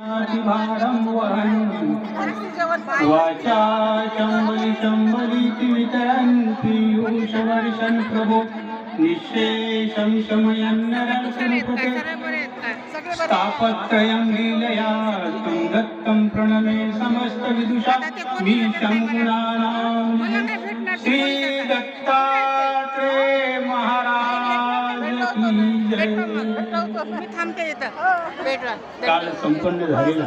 भारं वहन् वाचा शंभरी शंभरी वितरन् पीयूषवर्षन् प्रभो. निःशेषं शमयन्नरसमुपते स्थापत्रयं लीलया तं दत्तं प्रणमे समस्तविदुषा मीशं गुणानां श्रीदत्तात्रे महाराज. मी थांबते इथं बेडवर काल संपन्न झालेला.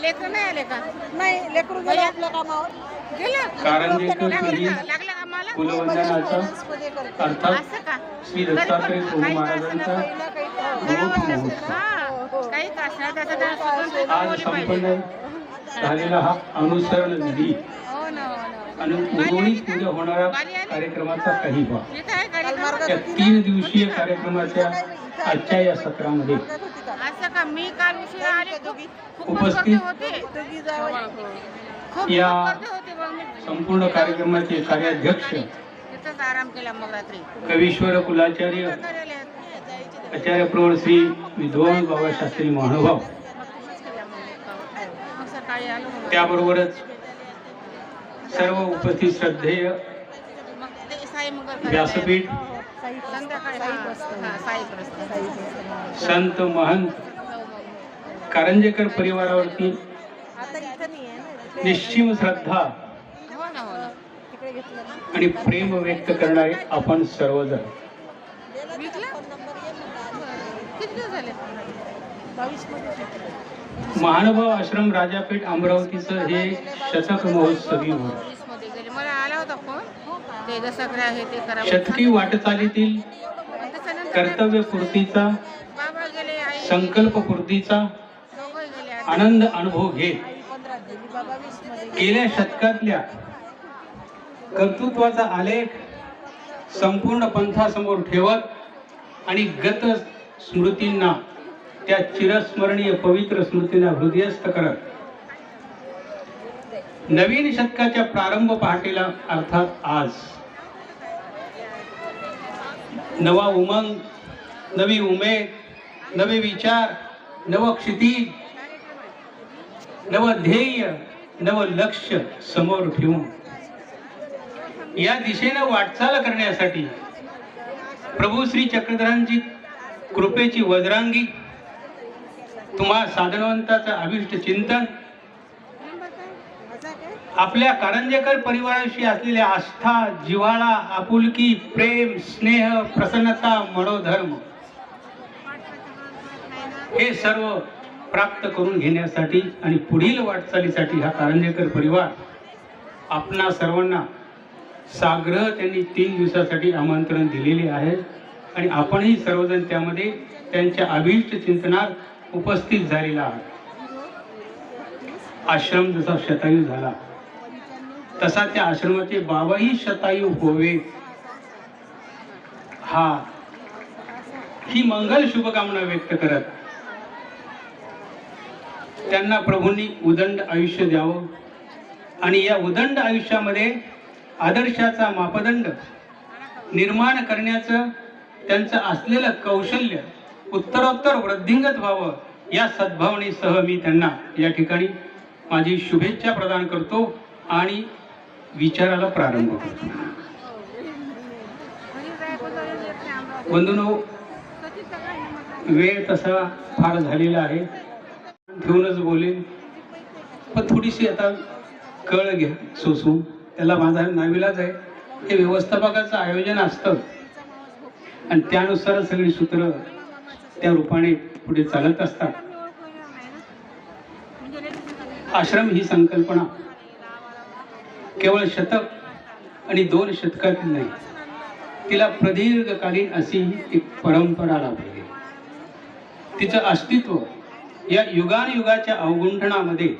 लेकर नाही आले का? नाही लेकरू गेलं. आपल्या कामावर? गेलं. कारंजेकर लागलं कुलवंदनाचा. अर्थात असं का? श्री दत्तात्रय महाराजांचा काही मोठ महोत्सव हा. काही का असणार त्याचा तर सुगंध आज बोलली संपन्न पाहिजे. झालेला हा अनुसरण विधी. हो ना हो आणि होणारा कार्यक्रमाचा काही भाग. इथं आहे कार्यक्रम या तीन दिवशीय कार्यक्रमाच्या आजच्या या सत्रामध्ये उपस्थित या संपूर्ण कार्यक्रमाचे कार्याध्यक्ष कवीश्वर कुलाचार्य आचार्य प्रवर श्री विद्वान बाबाशास्त्री महानुभाव. त्याबरोबरच सर्व उपस्थित श्रद्धेय व्यासपीठ संत महंत कारंजेकर परिवारावरती निश्चिम श्रद्धा हो हो आणि प्रेम व्यक्त करणारे आपण सर्वजण. महानुभाव आश्रम राजापेठ अमरावतीचं हे शतक महोत्सवी गेले. मला आला होता फोन. ते दसरा आहे ते करा. शतकी वाटचालीतील कर्तव्य पूर्तीचा संकल्प पूर्तीचा. आनंद अनुभव घेत. गेल्या शतकातल्या कर्तृत्वाचा आलेख संपूर्ण पंथासमोर ठेवत आणि गत स्मृतींना त्या चिरस्मरणीय पवित्र स्मृतींना हृदयस्थ करत. नवीन शतकाच्या प्रारंभ पहाटेला अर्थात आज. नवा उमंग नवी उमेद नवे विचार नव क्षितिज नव ध्येय नव लक्ष समोर ठेवून. या दिशेनं वाटचाल करण्यासाठी प्रभू श्री चक्रधरांची कृपेची वज्रांगी तुम्हा साधनवंताचं अभिष्ट चिंतन आपल्या कारंजेकर परिवाराशी असलेल्या आस्था जिव्हाळा आपुलकी प्रेम स्नेह प्रसन्नता मनोधर्म हे सर्व प्राप्त करून घेण्यासाठी आणि पुढील वाटचालीसाठी हा कारंजेकर परिवार आपणा सर्वांना साग्रह त्यांनी तीन दिवसासाठी आमंत्रण दिलेले आहे. आणि आपणही सर्वजण त्यामध्ये त्यांच्या अभिष्ट चिंतनात उपस्थित झालेला आहात. आश्रम जसा शतायू झाला. तसा त्या आश्रमाचे बाबाही शतायू होवे. हा. ही मंगल शुभकामना व्यक्त करत. त्यांना प्रभूंनी उदंड आयुष्य द्यावं. आणि या उदंड आयुष्यामध्ये आदर्शाचा मापदंड निर्माण करण्याचं त्यांचं असलेलं कौशल्य उत्तरोत्तर वृद्धिंगत व्हावं या सद्भावनेसह मी त्यांना या ठिकाणी माझी शुभेच्छा प्रदान करतो आणि विचाराला प्रारंभ करतो. बंधूनो वेळ तसा फार झालेला आहे. ठेवूनच बोलेन. पण थोडीशी आता कळ घ्या सोसू त्याला माझा नाविलाच आहे. हे व्यवस्थापकाचं आयोजन असतं. आणि त्यानुसार सगळी सूत्र त्या रूपाने पुढे चालत असतात. आश्रम ही संकल्पना. केवळ शतक आणि दोन शतकातील नाही तिला प्रदीर्घकालीन अशी एक परंपरा लाभली. तिचं अस्तित्व या युगानयुगाच्या अवगुंठणामध्ये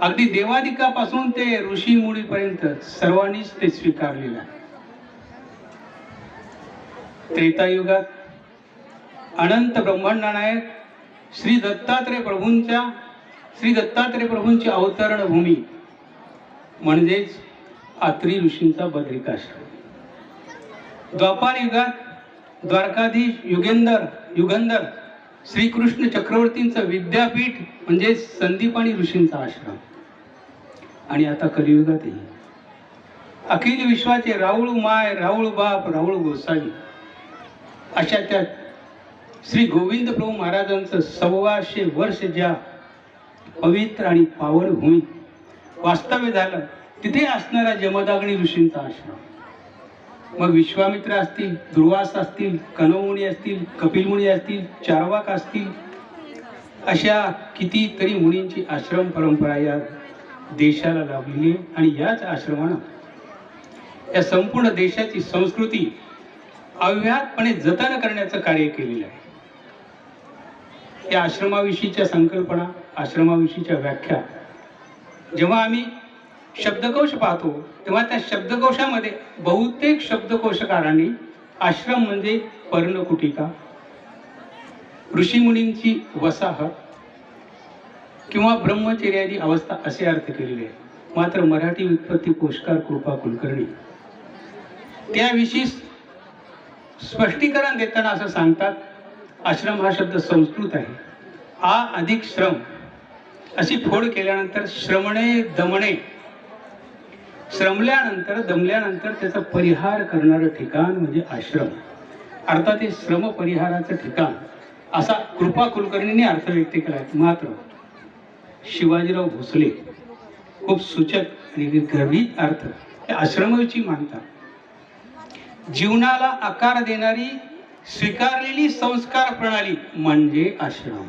अगदी देवादिकापासून ते ऋषी मुळीपर्यंत सर्वांनीच ते स्वीकारलेलं आहे. त्रेतायुगात अनंत ब्रह्मांडनायक श्री दत्तात्रय प्रभूंच्या श्री दत्तात्रय प्रभूंची अवतरण भूमी म्हणजेच आत्री ऋषींचा बद्रिकाश्रम. द्वापार युगात द्वारकाधीश युगेंदर युगंधर श्रीकृष्ण चक्रवर्तींचं विद्यापीठ म्हणजे संदीप आणि ऋषींचा आश्रम. आणि आता कलियुगातही. अखिल विश्वाचे राऊळ माय राऊळ बाप राऊळ गोसावी अशा त्या श्री गोविंद प्रभू महाराजांचं सव्वाशे वर्ष ज्या पवित्र आणि पावन भूमी वास्तव्य झालं. तिथे असणारा जमदाग्नी ऋषींचा आश्रम. मग विश्वामित्र असतील दुर्वास असतील कनवमुनी असतील कपिलमुनी असतील चारवाक असतील अशा कितीतरी मुनींची आश्रम परंपरा या देशाला लाभलेली आहे आणि याच आश्रमानं या संपूर्ण देशाची संस्कृती अव्याहतपणे जतन करण्याचं कार्य केलेलं आहे. या आश्रमाविषयीच्या संकल्पना आश्रमाविषयीच्या व्याख्या जेव्हा आम्ही शब्दकोश पाहतो तेव्हा त्या शब्दकोशामध्ये बहुतेक शब्दकोशकारांनी आश्रम म्हणजे पर्णकुटिका ऋषीमुनींची वसाहत किंवा ब्रह्मचर्यादी अवस्था असे अर्थ केलेले आहे मात्र मराठी व्युत्पत्ती कोशकार कृपा कुलकर्णी त्याविषयी स्पष्टीकरण देताना असं सांगतात आश्रम हा शब्द संस्कृत आहे. आ अधिक श्रम. अशी फोड केल्यानंतर श्रमणे दमणे. श्रमल्यानंतर दमल्यानंतर त्याचा परिहार करणारं ठिकाण म्हणजे आश्रम. अर्थात हे श्रम परिहाराचं ठिकाण. असा कृपा कुलकर्णींनी अर्थ व्यक्त केला मात्र शिवाजीराव भोसले खूप सूचक आणि गर्भित अर्थ. हे आश्रमाची मानतात जीवनाला आकार देणारी स्वीकारलेली संस्कार प्रणाली म्हणजे आश्रम.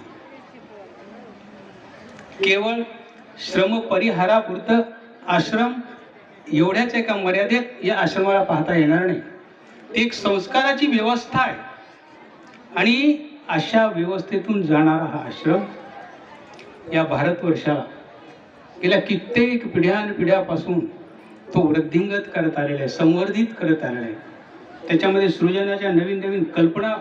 केवळ श्रम परिहारापुरतं आश्रम एवढ्याच एका मर्यादेत या आश्रमाला पाहता येणार नाही. ती एक संस्काराची व्यवस्था आहे. आणि अशा व्यवस्थेतून जाणारा हा आश्रम या भारतवर्षाला गेल्या कित्येक पिढ्यानपिढ्यापासून तो वृद्धिंगत करत आलेला आहे संवर्धित करत आलेला आहे. त्याच्यामध्ये सृजनाच्या नवीन नवीन कल्पना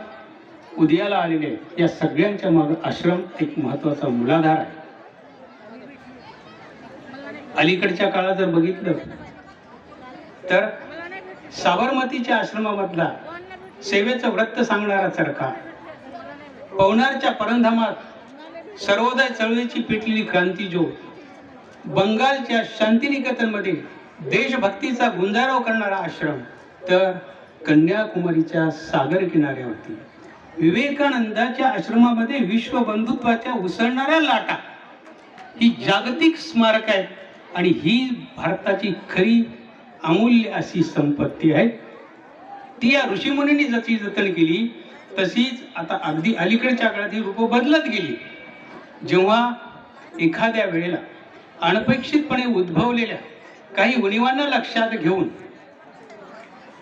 उदयाला आलेल्या आहेत. या सगळ्यांच्या मागं आश्रम एक महत्त्वाचा मूलाधार आहे. अलीकडच्या काळात जर बघितलं तर साबरमतीच्या आश्रमामधला सेवेचं व्रत सांगणारा चरखा पवनारच्या परंधामात सर्वोदय चळवळीची पेटलेली क्रांती बंगालच्या शांतिनिकेतनमध्ये देशभक्तीचा गुंजाराव करणारा आश्रम तर कन्याकुमारीच्या सागर किनाऱ्यावरती. विवेकानंदाच्या आश्रमामध्ये विश्व बंधुत्वाच्या उसळणाऱ्या लाटा ही जागतिक स्मारक आहेत आणि ही भारताची खरी अमूल्य अशी संपत्ती आहे. ती या ऋषीमुनींनी जशी जतन केली तशीच आता अगदी अलीकडच्या काळात ही रूपं बदलत गेली. जेव्हा एखाद्या वेळेला अनपेक्षितपणे उद्भवलेल्या काही उणिवांना लक्षात घेऊन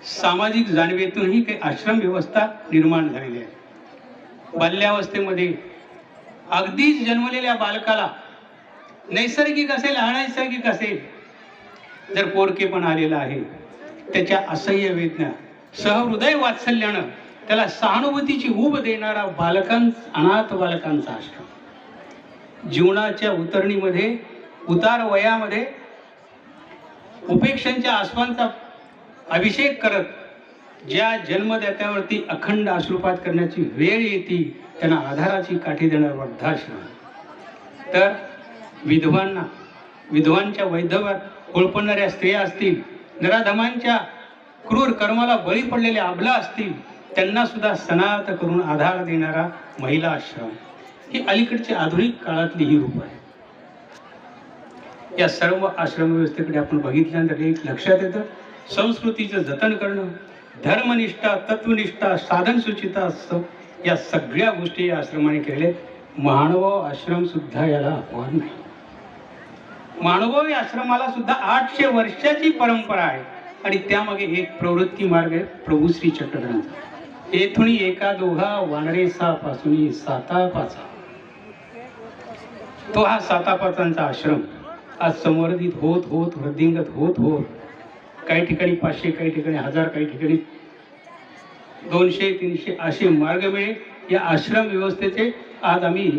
सामाजिक जाणवेतूनही काही आश्रम व्यवस्था निर्माण झालेली आहे. बाल्यावस्थेमध्ये अगदीच जन्मलेल्या बालकाला नैसर्गिक असेल अनैसर्गिक असेल. जर पोरकेपण आलेला आहे त्याच्या असह्य वेदना सहृदय वात्सल्यानं त्याला सहानुभूतीची उब देणारा बालकां अनाथ बालकांचा आश्रम. जीवनाच्या उतरणीमध्ये उतार वयामध्ये उपेक्षांच्या आसवांचा अभिषेक करत ज्या जन्मदात्यावरती अखंड आश्रुपात करण्याची वेळ येते त्यांना आधाराची काठी देणार वृद्धाश्रम. तर विधवांना विधवांच्या वैधव्यात होळपडणाऱ्या स्त्रिया असतील नराधमांच्या क्रूर कर्माला बळी पडलेल्या आबला असतील त्यांना सुद्धा सनात करून आधार देणारा महिला आश्रम. ही अलीकडची आधुनिक काळातली ही रूप आहे. या सर्व आश्रम व्यवस्थेकडे आपण बघितल्यानंतर एक लक्षात येतं संस्कृतीचं जतन करणं धर्मनिष्ठा तत्वनिष्ठा साधन सुचिता स- या सगळ्या गोष्टी या आश्रमाने केले मानव आश्रम सुद्धा याला अपवाद नाही. मानव आश्रमाला सुद्धा आठशे वर्षाची परंपरा आहे. आणि त्यामागे एक प्रवृत्ती मार्ग आहे प्रभू श्री चक्रधरांचा येथुनी एका दोघा वानरे सापासून सातापाचा. तो हा सातापाचांचा आश्रम. आज संवर्धित होत होत वृद्धिंगत होत होत. काही ठिकाणी पाचशे काही ठिकाणी हजार काही ठिकाणी दोनशे तीनशे असे मार्ग मिळे या आश्रम व्यवस्थेचे आज आम्ही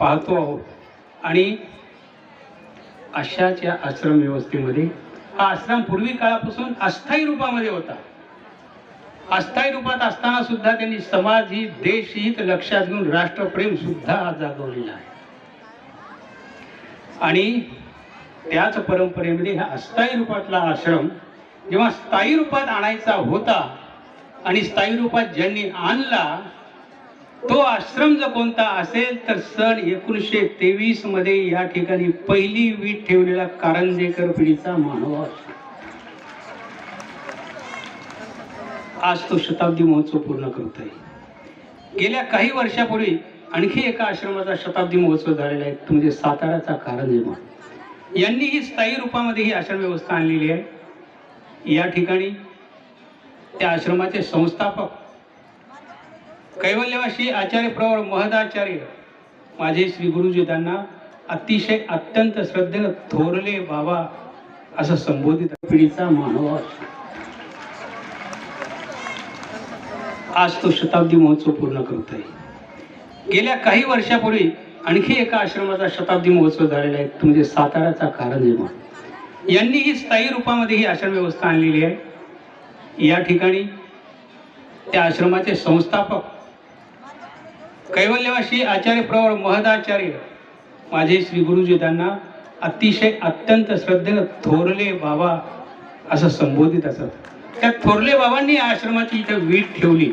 पाहतो आहोत. आणि अशाच या आश्रम व्यवस्थेमध्ये हा आश्रम पूर्वी काळापासून अस्थायी रूपामध्ये होता. अस्थायी रूपात असताना सुद्धा त्यांनी समाज ही देश हित लक्षात घेऊन राष्ट्रप्रेम सुद्धा हा जागवलेला आहे. आणि त्याच परंपरेमध्ये हा अस्थायी रूपातला आश्रम जेव्हा स्थायी रूपात आणायचा होता आणि स्थायी रूपात ज्यांनी आणला तो आश्रम जर कोणता असेल तर सन एकोणीसशे तेवीसमध्ये या ठिकाणी पहिली वीट ठेवलेला कारंजेकर पिढीचा मानव आज तो शताब्दी महोत्सव पूर्ण करत आहे. गेल्या काही वर्षापूर्वी आणखी एका आश्रमाचा शताब्दी महोत्सव झालेला आहे. तो म्हणजे साताऱ्याचा कारंजे मठ यांनी ही स्थायी रूपामध्ये ही आश्रम व्यवस्था आणलेली आहे. या ठिकाणी त्या आश्रमाचे संस्थापक कैवल्यवासी आचार्य प्रवर महदाचार्य माझे श्री गुरुजी त्यांना अतिशय अत्यंत श्रद्धेनं थोरले बाबा असं संबोधित पिढीचा मानव. आज तो शताब्दी महोत्सव पूर्ण करत आहे. गेल्या काही वर्षापूर्वी आणखी एका आश्रमाचा शताब्दी महोत्सव झालेला आहे. तो म्हणजे साताऱ्याचा कारंजे मठ यांनी ही स्थायी रूपामध्ये ही आश्रम व्यवस्था आणलेली आहे. या ठिकाणी त्या आश्रमाचे संस्थापक कैवल्यवासी आचार्य प्रवर महदाचार्य माझे श्री गुरुजी त्यांना अतिशय अत्यंत श्रद्धेनं थोरले बाबा असं संबोधित असत. त्या थोरले बाबांनी आश्रमाची इथं वीट ठेवली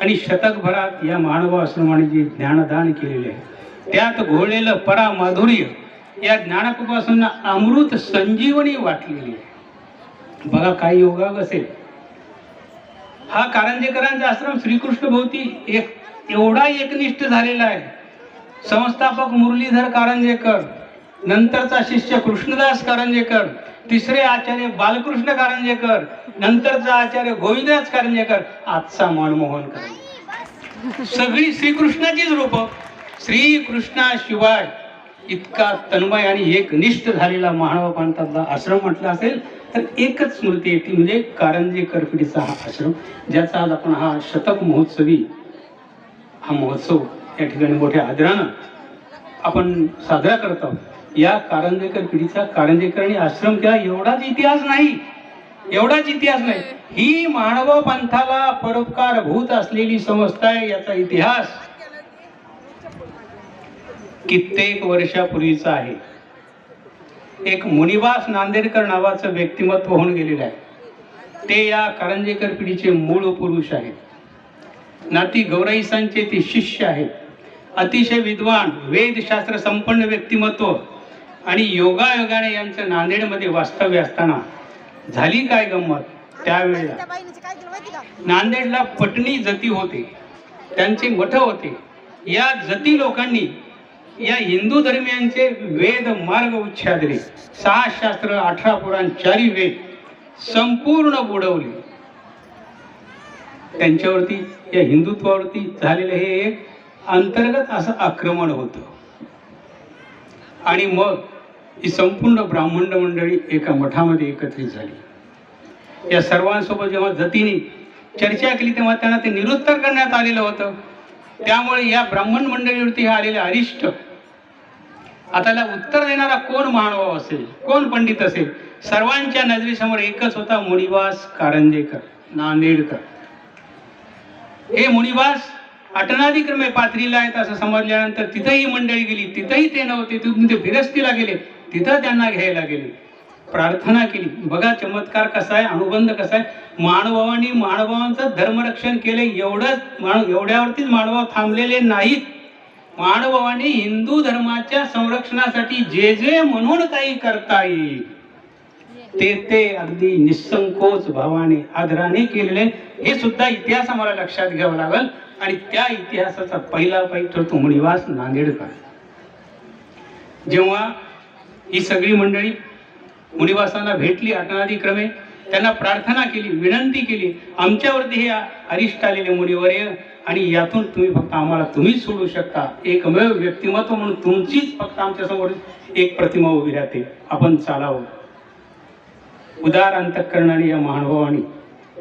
आणि शतकभरात या मानव आश्रमाने जे ज्ञानदान केलेले आहे त्यात घोळलेलं परा माधुर्य या ज्ञानकृपासून अमृत संजीवनी वाटलेली आहे. बघा काही योगाग असेल. हा कारंजेकरांचा आश्रम श्रीकृष्ण भोवती एक एवढा एकनिष्ठ झालेला आहे. संस्थापक मुरलीधर कारंजेकर नंतरचा शिष्य कृष्णदास कारंजेकर तिसरे आचार्य बालकृष्ण कारंजेकर नंतरचा आचार्य गोविंदराज कारंजेकर आजचा मनमोहन कारंजेकर सगळी श्रीकृष्णाचीच रूप. श्रीकृष्णाशिवाय इतका तन्मय आणि एकनिष्ठ झालेला मानव पंथातला आश्रम म्हटला असेल तर एकच स्मृती येते म्हणजे कारंजेकर पिढीचा हा आश्रम ज्याचा आज आपण हा शतक महोत्सवी हा महोत्सव या ठिकाणी मोठ्या आदरानं आपण साजरा करत आहोत. या कारंजेकर पिढीचा कारंजेकर आणि आश्रम केला एवढाच इतिहास नाही एवढाच इतिहास नाही. ही मानव पंथाला परोपकारभूत असलेली संस्था आहे याचा इतिहास कित्येक वर्षापूर्वीचा आहे. एक मुनिवास नांदेडकर नावाचं व्यक्तिमत्व होऊन गेलेलं आहे. ते या कारंजेकर पिढीचे मूळ पुरुष आहेत. नाती गौराईसांचे ते शिष्य आहेत. अतिशय विद्वान वेदशास्त्र संपन्न व्यक्तिमत्व आणि योगायोगाने यांचं नांदेडमध्ये वास्तव्य असताना. झाली काय गंमत? त्यावेळेला. नांदेडला पटणी जती होते. त्यांचे मठ होते. या जती लोकांनी या हिंदू धर्मियांचे वेद मार्ग उच्छादले. सहा शास्त्र अठरा पुराण चारी वेद संपूर्ण बुडवले. त्यांच्यावरती या हिंदुत्वावरती झालेलं हे एक अंतर्गत असं आक्रमण होतं. आणि मग ही संपूर्ण ब्राह्मण मंडळी एका मठामध्ये एकत्रित झाली. या सर्वांसोबत जेव्हा जतीने चर्चा केली तेव्हा त्यांना ते निरुत्तर करण्यात आलेलं होतं. त्यामुळे या ब्राह्मण मंडळीवरती हे आलेले अरिष्ट आता उत्तर देणारा कोण मानव असेल कोण पंडित असेल? सर्वांच्या नजरेसमोर एकच होता मुनिवास कारंजेकर नांदेडकर. हे मुनिवास अटनाधिक्रमे पाथरीला आहेत असं समजल्यानंतर तिथंही मंडळी गेली तिथंही ते नव्हते तिथून ते फिरस्तीला गेले तिथं त्यांना घ्यायला गेले. प्रार्थना केली बघा चमत्कार कसा आहे अनुबंध कसा आहे मानवानी मानवांचं धर्मरक्षण केले एवढंच मानव एवढ्यावरतीच मानव थांबलेले नाहीत. मानवाने हिंदू धर्माच्या संरक्षणासाठी जे जे म्हणून काही करता येईल. ते ते अगदी निसंकोच भावाने आदराने केलेले हे सुद्धा इतिहास आम्हाला लक्षात घ्यावा लागल. आणि त्या इतिहासाचा पहिला पाई ठरतो मुनिवास नांदेडकर. जेव्हा ही सगळी मंडळी मुनिवासांना भेटली अटनादिक्रमे त्यांना प्रार्थना केली विनंती केली आमच्यावरती हे अरिष्ट आलेले मुनिवर्य आणि यातून तुम्ही फक्त आम्हाला तुम्हीच सोडू शकता. एकमेव व्यक्तिमत्व म्हणून तुमचीच फक्त आमच्यासमोर एक प्रतिमा उभी राहते. आपण चालावं. उदार अंतकरणाने या महानुभावानी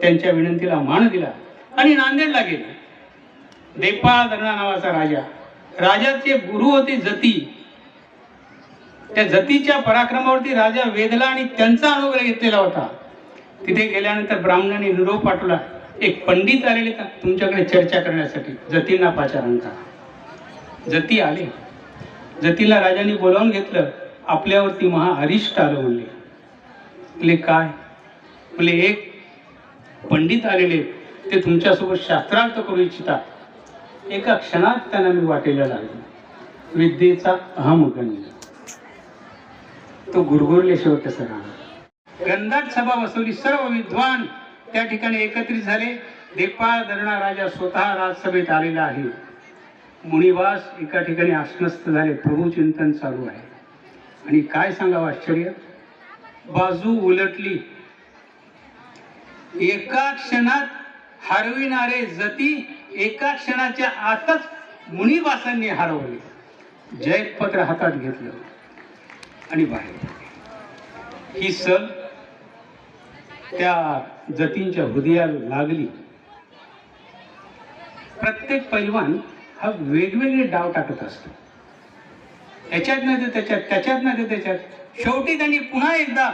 त्यांच्या विनंतीला मान दिला आणि नांदेडला गेले. देपाळ दरणा नावाचा राजा राजाचे गुरु होते जती. त्या जतीच्या पराक्रमावरती राजा वेदला आणि त्यांचा अनुग्रह घेतलेला होता. तिथे गेल्यानंतर ब्राह्मणाने निरोप पाठवला. एक पंडित आलेले का तुमच्याकडे चर्चा करण्यासाठी. जतींना पाचारांका जती आले. जतीला राजांनी बोलावून घेतलं. आपल्यावरती महा अरिष्ट आलं म्हणले. म्हणजे काय? म्हणजे एक पंडित आलेले ते तुमच्यासोबत शास्त्रार्थ करू इच्छितात. एका क्षणात त्यांना मी वाटेला लागलो. विद्येचा अहम गंध तो गुरगुरल्याशिवाय कसं राहणार गंधात सभा बसवली सर्व विद्वान त्या ठिकाणी एकत्रित झाले. देपाळ धरणा राजा स्वतः राजसभेत आलेला आहे. मुनिवास एका ठिकाणी आश्वस्त झाले. प्रभू चिंतन चालू आहे. आणि काय सांगावं आश्चर्य? बाजू उलटली. एका क्षणात हरविणारे जती एका क्षणाच्या आतच मुनिवासांनी हरवले. जयपत्र हातात घेतलं आणि बाहेर ही सल त्या जतींच्या हृदयाला लागली. प्रत्येक पैलवान हा वेगवेगळे डाव टाकत असतो. याच्यात नाही तर त्याच्यात त्याच्यात नाही तर त्याच्यात. शेवटी त्यांनी पुन्हा एकदा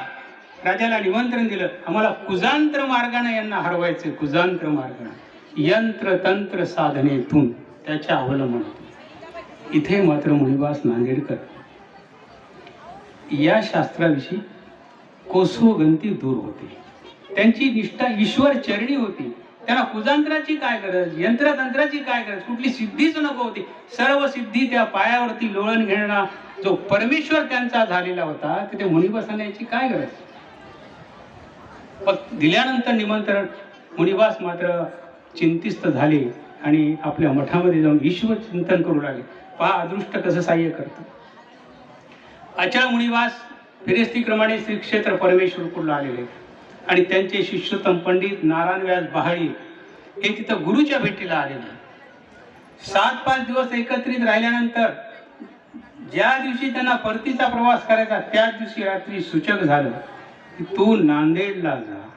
राजाला निमंत्रण दिलं. आम्हाला कुजांत्र मार्गाने यांना हरवायचं कुजांत्र मार्गाने. यंत्र तंत्र साधनेतून त्याच्या अवलंबन. इथे मात्र मुनिवास नांदेडकर. या शास्त्राविषयी कोसोगंती दूर होते. त्यांची निष्ठा ईश्वर चरणी होती. त्यांना कुजांत्राची काय गरज? यंत्रतंत्राची काय गरज? कुठली सिद्धीच नको होती. सर्व सिद्धी त्या पायावरती लोळण घेणारा जो परमेश्वर त्यांचा झालेला होता तिथे मुनी बसण्याची काय गरज? पण दिल्यानंतर निमंत्रण मुनिवास मात्र चिंतिस्त झाले आणि आपल्या मठामध्ये जाऊन ईश्वर चिंतन करू लागले. पहा अदृष्ट कसं सहाय्य करतं. अचळ मुनिवास फिरेस्तीक्रमाने श्री क्षेत्र परमेश्वरपूरला आलेले आणि त्यांचे शिष्योत्तम पंडित नारायण व्यास बहाळी हे तिथं गुरुच्या भेटीला आलेले. सात पाच दिवस एकत्रित राहिल्यानंतर ज्या दिवशी त्यांना परतीचा प्रवास करायचा त्याच दिवशी रात्री सूचक झालं की तू नांदेडला जा.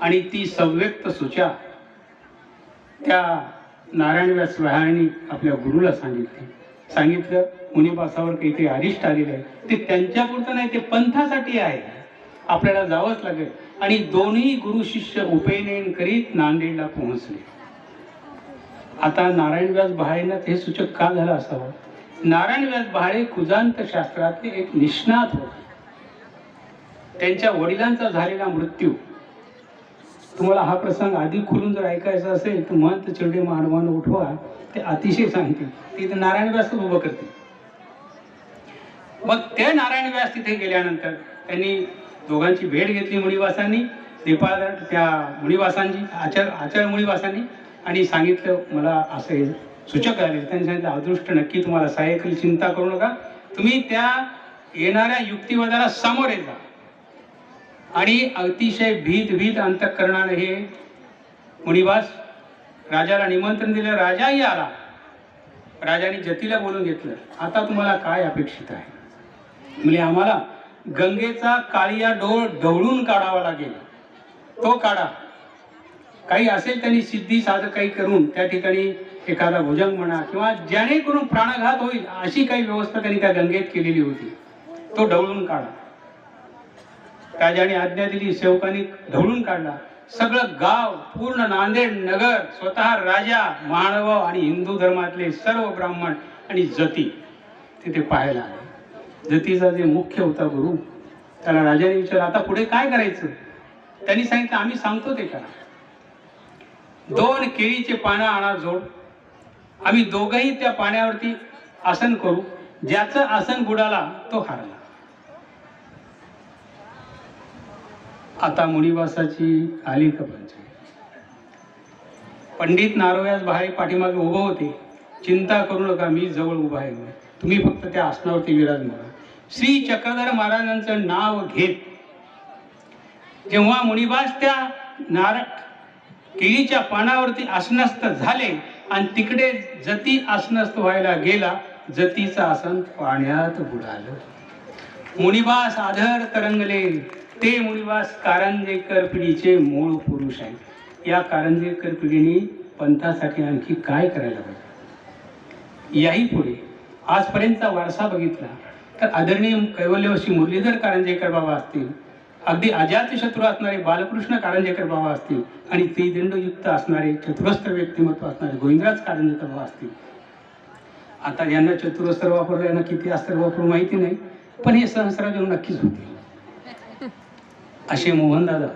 आणि ती सव्यक्त सुचा त्या नारायण व्यास बहाळींनी आपल्या गुरुला सांगितली. सांगितलं मुनिबासावर काहीतरी अरिष्ट आलेलं आहे. ते त्यांच्यापुरतं नाही ते पंथासाठी आहे. आपल्याला जावंच लागेल. आणि दोन्ही गुरु शिष्य उपयनयन करीत नांदेडला पोहोचले. आता नारायण व्यास बहाळेंना हे सूचक का झालं असावं? नारायण व्यास बहाळे कुजांत शास्त्रातले एक निष्णात होते. त्यांच्या वडिलांचा झालेला मृत्यू. तुम्हाला हा प्रसंग आधी खुलून जर ऐकायचा असेल तर महंत चिरडे मानवान उठवा. ते अतिशय सांगतील. ते नारायण व्यास उभं करतील. मग ते नारायण व्यास तिथे गेल्यानंतर त्यांनी दोघांची भेट घेतली मुनिवासांनी. नेपाळ त्या मुनिवासांची आचार आचार्य मुळीवासांनी आणि सांगितलं मला असं हे सूचक आले. त्यांनी सांगितलं अदृष्ट नक्की तुम्हाला सहाय्य चिंता करू नका. तुम्ही त्या येणाऱ्या युक्तिवादाला सामोरे जा. आणि अतिशय भीत भीत अंतकरणाने हे मुनिवास राजाला निमंत्रण दिलं. राजाही आला. राजाने जतीला बोलून घेतलं आता तुम्हाला काय अपेक्षित आहे? म्हणजे आम्हाला गंगेचा काळिया डोळ ढवळून काढावा लागेल. तो काढा. काही असेल त्यांनी सिद्धी साधक काही करून त्या ठिकाणी एखादा भुजंग म्हणा किंवा ज्याने करून प्राणघात होईल अशी काही व्यवस्था त्यांनी त्या गंगेत केलेली होती. तो ढवळून काढा. राजाने आज्ञा दिली सेवकांनी ढवळून काढला. सगळं गाव पूर्ण नांदेड नगर स्वतः राजा मानव आणि हिंदू धर्मातले सर्व ब्राह्मण आणि जती तिथे पाहायला आले. जतीचा जे मुख्य होता गुरु त्याला राजाने विचारलं आता पुढे काय करायचं? त्यांनी सांगितलं आम्ही सांगतो ते करा. दोन केळीचे पानं आणा जोड. आम्ही दोघंही त्या पाण्यावरती आसन करू. ज्याचं आसन बुडाला तो हारला. आता मुनिवासाची आली का पंडित नारोयास बाहेर पाठीमागे उभं होते. चिंता करू नका मी जवळ उभा आहे. तुम्ही फक्त त्या आसनावरती विराजमान. श्री चक्रधर महाराजांचं नाव घेत. जेव्हा मुनिबास त्या नार केळीच्या पानावरती आसनस्थ झाले आणि तिकडे जती आसनस्थ व्हायला गेला जतीचं आसन पाण्यात बुडालं. मुनिबास आधर तरंगले. ते मुनिवास कारंजेकर पिढीचे मूळ पुरुष आहेत. या कारंजेकर पिढीने पंथासाठी आणखी काय करायला पाहिजे? याही पुढे. आजपर्यंतचा वारसा बघितला. तर आदरणीय कैवल्यवशी मुरलीधर कारंजेकर बाबा असतील अगदी अजातशत्रू असणारे बालकृष्ण कारंजेकर बाबा असतील आणि त्रिदंडयुक्त असणारे चतुरस्त्र व्यक्तिमत्व असणारे गोविंदराज कारंजेकर बाबा असतील. आता यांना चतुरस्त्र वापरलं यांना किती अस्त्र वापरू माहिती नाही पण हे सहस्रार्जुन नक्कीच होते असे मोहनदादा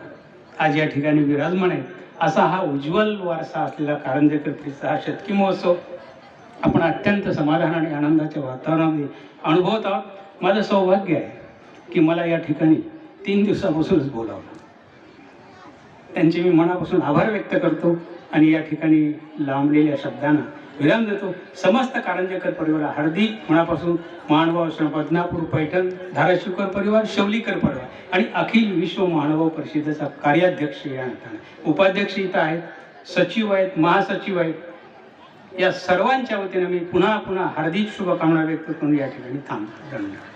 आज या ठिकाणी विराजमान आहेत. असा हा उज्ज्वल वारसा असलेला कारंजेकर त्रीचा हा शतकी महोत्सव. आपण अत्यंत समाधान आणि आनंदाच्या वातावरणामध्ये अनुभवत आहोत. माझं सौभाग्य आहे की मला या ठिकाणी तीन दिवसापासूनच बोलावलं. त्यांचे मी मनापासून आभार व्यक्त करतो आणि या ठिकाणी लांबलेल्या शब्दांना विराम देतो. समस्त कारंजेकर परिवार हार्दिक मनापासून महानुभाव बदनापूर पैठण धाराशिवकर परिवार शवलीकर परिवार आणि अखिल विश्व महानुभाव परिषदेचा कार्याध्यक्ष या नात्याने. उपाध्यक्ष इथं आहेत सचिव आहेत महासचिव आहेत. या सर्वांच्या वतीने मी पुन्हा पुन्हा हार्दिक शुभकामना व्यक्त करून या ठिकाणी थांबतो. धन्यवाद.